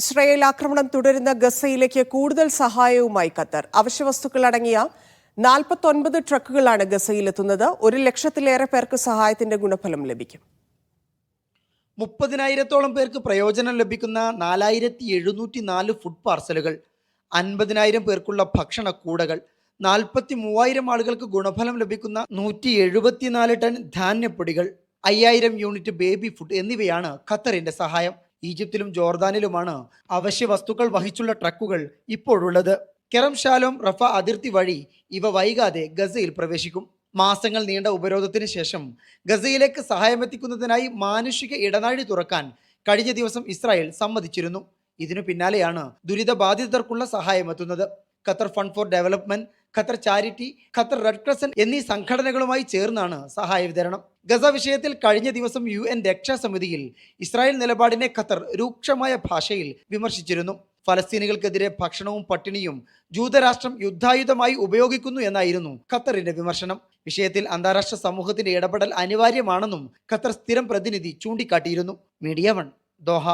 Israel ആക്രമണം തുടരുന്ന ഗസയിലേക്ക് കൂടുതൽ സഹായവുമായി ഖത്തർ. അവശ്യവസ്തുക്കൾ അടങ്ങിയ നാൽപ്പത്തൊൻപത് ട്രക്കുകളാണ് ഗസയിലെത്തുന്നത്. ഒരു ലക്ഷത്തിലേറെ പേർക്ക് സഹായത്തിന്റെ ഗുണഫലം ലഭിക്കും. മുപ്പതിനായിരത്തോളം പേർക്ക് പ്രയോജനം ലഭിക്കുന്ന നാലായിരത്തി എഴുന്നൂറ്റി നാല് ഫുഡ് പാർസലുകൾ അൻപതിനായിരം പേർക്കുള്ള ഭക്ഷണ കൂടകൾ നാൽപ്പത്തി മൂവായിരം ആളുകൾക്ക് ഗുണഫലം ലഭിക്കുന്ന നൂറ്റി എഴുപത്തിനാല് ടൺ ധാന്യപ്പൊടികൾ അയ്യായിരം യൂണിറ്റ് ബേബി ഫുഡ് എന്നിവയാണ് ഖത്തറിന്റെ സഹായം. ഈജിപ്തിലും ജോർദാനിലുമാണ് അവശ്യ വസ്തുക്കൾ വഹിച്ചുള്ള ട്രക്കുകൾ ഇപ്പോഴുള്ളത്. കെറം ഷാലോം റഫ അതിർത്തി വഴി ഇവ വൈകാതെ ഗസയിൽ പ്രവേശിക്കും. മാസങ്ങൾ നീണ്ട ഉപരോധത്തിന് ശേഷം ഗസയിലേക്ക് സഹായമെത്തിക്കുന്നതിനായി മാനുഷിക ഇടനാഴി തുറക്കാൻ കഴിഞ്ഞ ദിവസം ഇസ്രായേൽ സമ്മതിച്ചിരുന്നു. ഇതിനു പിന്നാലെയാണ് ദുരിതബാധിതർക്കുള്ള സഹായമെത്തുന്നത്. Qatar fund for development Qatar charity Qatar red crescent എന്നീ സംഘടനകളുമായി ചേർന്നാണ് സഹായ വിതരണം. ഗസ വിഷയത്തിൽ കഴിഞ്ഞ ദിവസം യു എൻ രക്ഷാസമിതിയിൽ ഇസ്രായേൽ നിലപാടിനെ ഖത്തർ രൂക്ഷമായ ഭാഷയിൽ വിമർശിച്ചിരുന്നു. ഫലസ്തീനികൾക്കെതിരെ ഭക്ഷണവും പട്ടിണിയും ജൂതരാഷ്ട്രം യുദ്ധായുധമായി ഉപയോഗിക്കുന്നു എന്നായിരുന്നു ഖത്തറിന്റെ വിമർശനം. വിഷയത്തിൽ അന്താരാഷ്ട്ര സമൂഹത്തിന്റെ ഇടപെടൽ അനിവാര്യമാണെന്നും ഖത്തർ സ്ഥിരം പ്രതിനിധി ചൂണ്ടിക്കാട്ടിയിരുന്നു. Media one Doha.